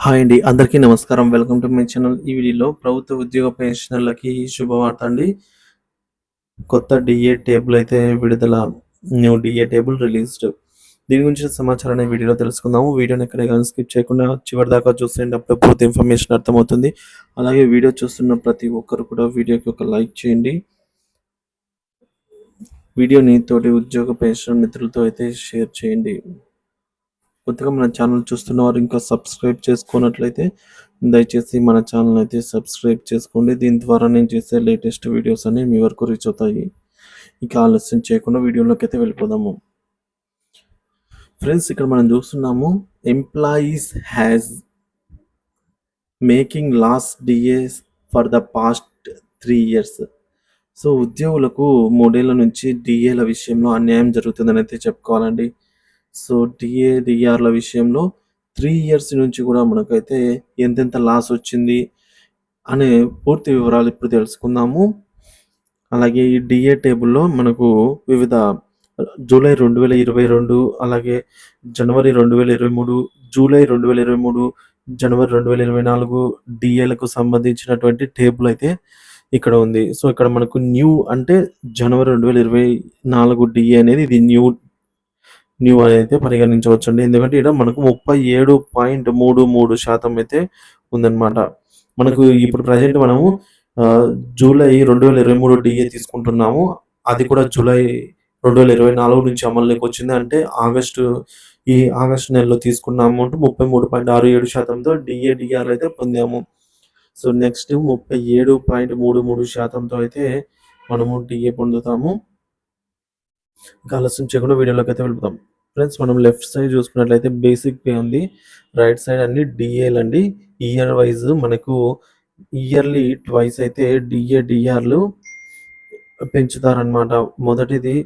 Hi అండి అందరికీ నమస్కారం. Welcome to my channel. ఈ వీడియోలో ప్రభుత్వ ఉద్యోగ పెన్షనర్లకి శుభవార్త అండి. కొత్త డిఏ టేబుల్ అయితే విడుదల న్యూ డిఏ టేబుల్ రిలీజ్డ్. దీని గురించి సమాచారాన్ని వీడియోలో తెలుసుకుందాము. వీడియోని ఎక్కడ కానీ స్కిప్ చేయకుండా చివరి దాకా చూసేటప్పుడు పూర్తి ఇన్ఫర్మేషన్ అర్థమవుతుంది. అలాగే వీడియో చూస్తున్న ప్రతి ఒక్కరు కూడా వీడియోకి ఒక లైక్ చేయండి. వీడియోని తోటి ఉద్యోగ పెన్షన్ మిత్రులతో అయితే షేర్ చేయండి. కొత్తగా మన ఛానల్ చూస్తున్నవారు ఇంకా సబ్స్క్రైబ్ చేసుకున్నట్లయితే దయచేసి మన ఛానల్ అయితే సబ్స్క్రైబ్ చేసుకోండి. దీని ద్వారా నేను చేసే లేటెస్ట్ వీడియోస్ అన్ని మీ వరకు రీచ్ అవుతాయి. ఇక ఆలస్యం చేయకుండా వీడియోలోకి అయితే వెళ్ళిపోదాము. ఫ్రెండ్స్ ఇక్కడ మనం చూస్తున్నాము employees has making lost DAs for the past three years so ఉద్యోగులకు మూడేళ్ళ నుంచి డిఏల విషయంలో అన్యాయం జరుగుతుందని అయితే చెప్పుకోవాలండి. సో డిఏ డిఆర్ల విషయంలో త్రీ ఇయర్స్ నుంచి కూడా మనకైతే ఎంతెంత లాస్ వచ్చింది అనే పూర్తి వివరాలు ఇప్పుడు తెలుసుకుందాము. అలాగే ఈ డిఏ టేబుల్లో మనకు వివిధ జూలై రెండు వేల ఇరవై రెండు అలాగే జనవరి రెండు వేల ఇరవై మూడు జూలై రెండు వేల ఇరవై మూడు జనవరి రెండు వేల ఇరవై నాలుగు డిఏలకు సంబంధించినటువంటి టేబుల్ అయితే ఇక్కడ ఉంది. సో ఇక్కడ మనకు న్యూ అంటే జనవరి రెండు వేల ఇరవై నాలుగు డిఏ అనేది ఇది న్యూ న్యూ అయితే పరిగణించవచ్చండి. ఎందుకంటే ఇక్కడ మనకు ముప్పై ఏడు పాయింట్ మూడు మూడు శాతం అయితే ఉందన్నమాట. మనకు ఇప్పుడు ప్రజెంట్ మనము జూలై రెండు వేల ఇరవై మూడు డిఏ తీసుకుంటున్నాము. అది కూడా జూలై రెండు వేల ఇరవై నాలుగు నుంచి అమల్లోకి వచ్చింది. అంటే ఆగస్టు ఈ ఆగస్టు నెలలో తీసుకున్న అమౌంట్ ముప్పై మూడు పాయింట్ ఆరు ఏడు శాతంతో డిఏ డిఆర్ అయితే పొందాము. సో నెక్స్ట్ ముప్పై ఏడు పాయింట్ మూడు మూడు శాతంతో అయితే మనము డిఏ పొందుతాము. ఇంకా ఆలస్యం చేయకుండా వీడియోలోకి అయితే వెళ్తాం ఫ్రెండ్స్ మనం లెఫ్ట్ సైడ్ చూసుకున్నట్లయితే బేసిక్ పే ఉంది. రైట్ సైడ్ అన్ని డిఏలు అండి. ఇయర్ వైజ్ మనకు ఇయర్లీ ట్వైస్ అయితే డిఏ డిఆర్లు పెంచుతారనమాట మొదటిది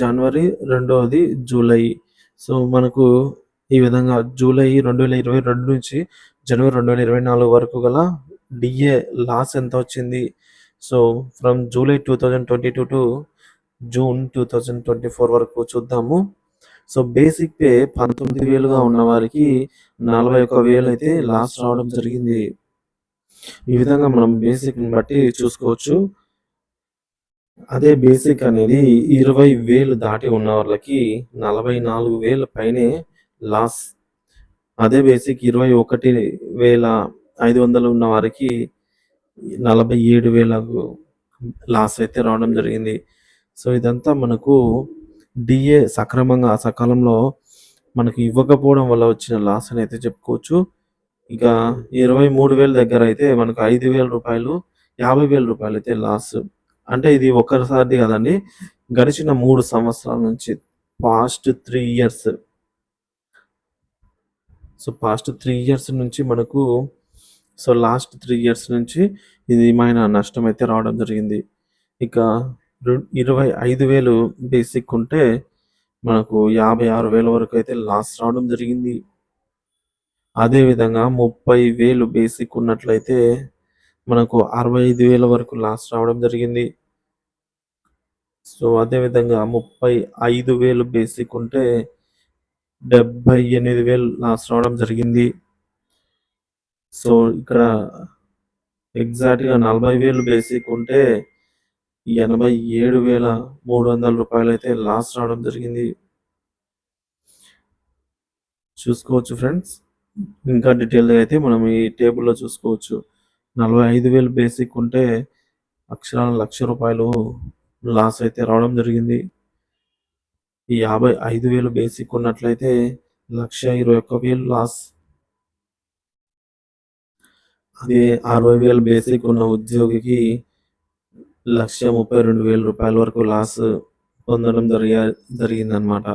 జనవరి రెండవది జూలై సో మనకు ఈ విధంగా జూలై రెండు వేల ఇరవై రెండు నుంచి జనవరి రెండు వేల ఇరవై నాలుగు వరకు గల డిఏ లాస్ ఎంత వచ్చింది? So from July two thousand twenty two to June two thousand twenty four వరకు చూద్దాము. సో బేసిక్ పే పంతొమ్మిది వేలుగా ఉన్న వారికి నలభై ఒక వేలు అయితే లాస్ రావడం జరిగింది. ఈ విధంగా మనం బేసిక్ని బట్టి చూసుకోవచ్చు. అదే బేసిక్ అనేది ఇరవై వేలు దాటి ఉన్న వాళ్ళకి నలభై నాలుగు వేల పైనే లాస్. అదే బేసిక్ ఇరవై ఒకటి వేల ఐదు వందలు ఉన్న వారికి నలభై ఏడు వేలకు లాస్ అయితే రావడం జరిగింది. సో ఇదంతా మనకు డిఏ సక్రమంగా సకాలంలో మనకు ఇవ్వకపోవడం వల్ల వచ్చిన లాస్ అని అయితే చెప్పుకోవచ్చు. ఇక ఇరవై మూడు వేల దగ్గర అయితే మనకు ఐదు వేల రూపాయలు యాభై వేల రూపాయలు అయితే లాస్ అంటే ఇది ఒక్కసారిది కదండి. గడిచిన మూడు సంవత్సరాల నుంచి past three years so past three years నుంచి మనకు సో లాస్ట్ త్రీ ఇయర్స్ నుంచి ఇది ఏమైనా నష్టం అయితే రావడం జరిగింది. ఇక ఇరవై ఐదు వేలు బేసిక్ ఉంటే మనకు యాభై ఆరు వేల వరకు అయితే లాస్ రావడం జరిగింది. అదే విధంగా ముప్పై వేలు బేసిక్ ఉన్నట్లయితే మనకు అరవై ఐదు వేల వరకు లాస్ రావడం జరిగింది. సో అదే విధంగా ముప్పై ఐదు వేలు బేసిక్ ఉంటే డెబ్బై ఎనిమిది వేలు లాస్ రావడం జరిగింది. సో ఇక్కడ ఎగ్జాక్ట్గా నలభై వేలు బేసిక్ ఉంటే ఎనభై ఏడు వేల మూడు వందల రూపాయలు అయితే లాస్ రావడం జరిగింది. చూసుకోవచ్చు ఫ్రెండ్స్. ఇంకా డీటెయిల్గా అయితే మనం ఈ టేబుల్లో చూసుకోవచ్చు. నలభై ఐదు వేలు బేసిక్ ఉంటే అక్షరాల లక్ష రూపాయలు లాస్ అయితే రావడం జరిగింది. ఈ యాభై ఐదు వేలు బేసిక్ ఉన్నట్లయితే లక్ష ఇరవై ఒక్క వేలు లాస్. అదే అరవై వేలు బేసిక్ ఉన్న ఉద్యోగికి లక్ష ముప్పై రెండు వేల రూపాయల వరకు లాస్ పొందడం జరిగ జరిగిందనమాట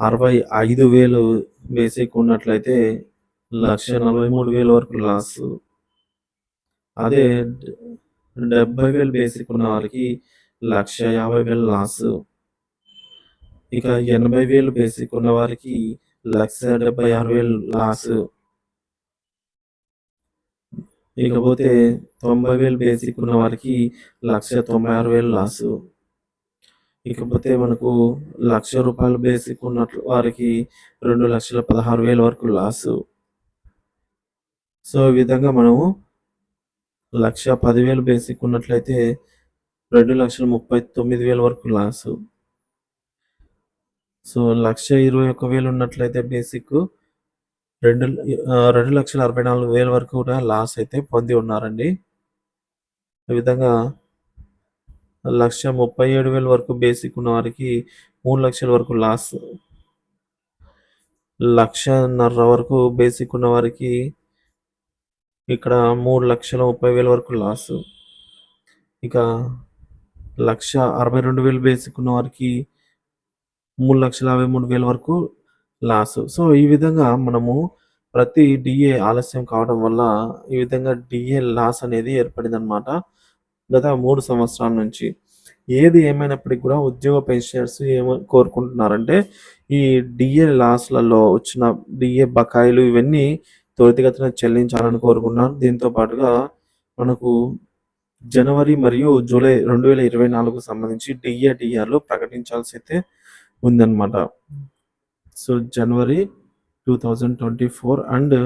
అరవై ఐదు వేలు బేసిక్ ఉన్నట్లయితే లక్ష నలభై మూడు వేల వరకు లాస్. అదే డెబ్బై వేలు బేసిక్ ఉన్న వారికి లక్ష యాభై వేలు లాస్. ఇక ఎనభై వేలు బేసిక్ ఉన్న వారికి లక్ష డెబ్బై ఆరు వేలు లాస్. ఇకపోతే తొంభై వేలు బేసిక్ ఉన్న వారికి లక్ష తొంభై ఆరు వేలు లాస్. ఇకపోతే మనకు లక్ష రూపాయలు బేసిక్ ఉన్నట్లు వారికి రెండు లక్షల పదహారు వేల వరకు లాస్. సో, ఈ విధంగా మనము లక్ష పదివేలు బేసిక్ ఉన్నట్లయితే 2,39,000 వరకు లాస్. సో, 1,21,000 ఉన్నట్లయితే బేసిక్ రెండు రెండు లక్షల అరవై నాలుగు వేల వరకు కూడా లాస్ అయితే పొంది ఉన్నారండి. ఈ విధంగా లక్ష ముప్పై ఏడు వేల వరకు బేసిక్ ఉన్న వారికి మూడు లక్షల వరకు లాస్. లక్షన్నర వరకు బేసిక్ ఉన్న వారికి ఇక్కడ మూడు లక్షల ముప్పై వేల వరకు లాస్. ఇక లక్ష అరవై రెండు వేలు బేసిక్ ఉన్న వారికి మూడు లక్షల యాభై మూడు వేల వరకు లాస్ సో, ఈ విధంగా మనము ప్రతి డిఏ ఆలస్యం కావడం వల్ల ఈ విధంగా డిఏ లాస్ అనేది ఏర్పడిందనమాట. గత మూడు సంవత్సరాల నుంచి. ఏది ఏమైనప్పటికీ కూడా ఉద్యోగ పెన్షనర్స్ ఏమ కోరుకుంటున్నారంటే ఈ డిఏ లాస్‌లలో వచ్చిన డిఏ బకాయిలు ఇవన్నీ త్వరితగతిన చెల్లించాలని కోరుకున్నారు దీంతో పాటుగా మనకు జనవరి మరియు జూలై 2024కు సంబంధించి డిఏ డిఆర్లు ప్రకటించాల్సి అయితే ఉందన్నమాట. So January two thousand twenty four and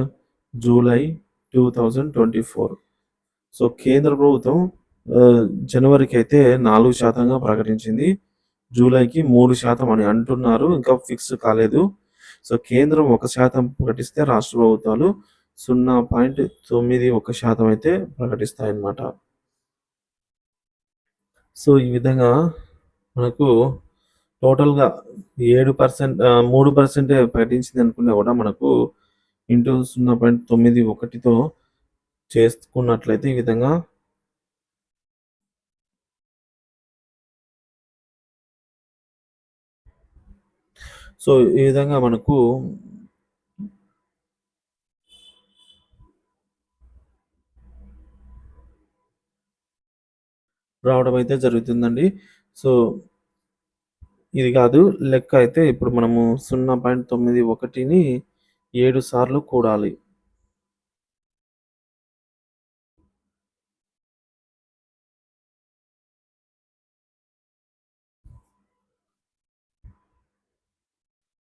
July two thousand twenty four so కేంద్ర ప్రభుత్వం జనవరికి అయితే నాలుగు శాతంగా ప్రకటించింది. జూలైకి మూడు శాతం అని అంటున్నారు. ఇంకా ఫిక్స్ కాలేదు. సో కేంద్రం ఒక శాతం ప్రకటిస్తే రాష్ట్ర ప్రభుత్వాలు సున్నా పాయింట్ తొమ్మిది ఒక శాతం అయితే ప్రకటిస్తాయన్నమాట. సో ఈ విధంగా మనకు టోటల్‌గా 7% ఆహ్, 3% ప్రకటించిందనుకున్నా కూడా మనకు ఇంటూ 0.91తో చేసుకున్నట్లయితే ఈ విధంగా సో, ఈ విధంగా మనకు రావడం అయితే జరుగుతుందండి. సో ఇది కాదు లెక్క అయితే ఇప్పుడు మనము 0.91ని 7 సార్లు కూడాలి.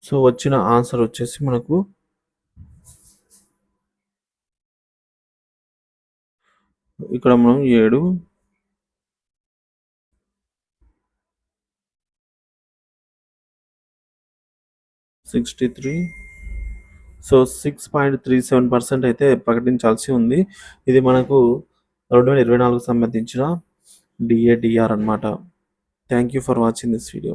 సో, వచ్చిన ఆన్సర్ వచ్చేసి మనకు ఇక్కడ మనం ఏడు sixty three. So six point three seven percent అయితే ప్రకటించాల్సి ఉంది. ఇది మనకు రెండు వేల ఇరవై నాలుగు సంబంధించిన డిఏడిఆర్ అనమాట thank you for watching this video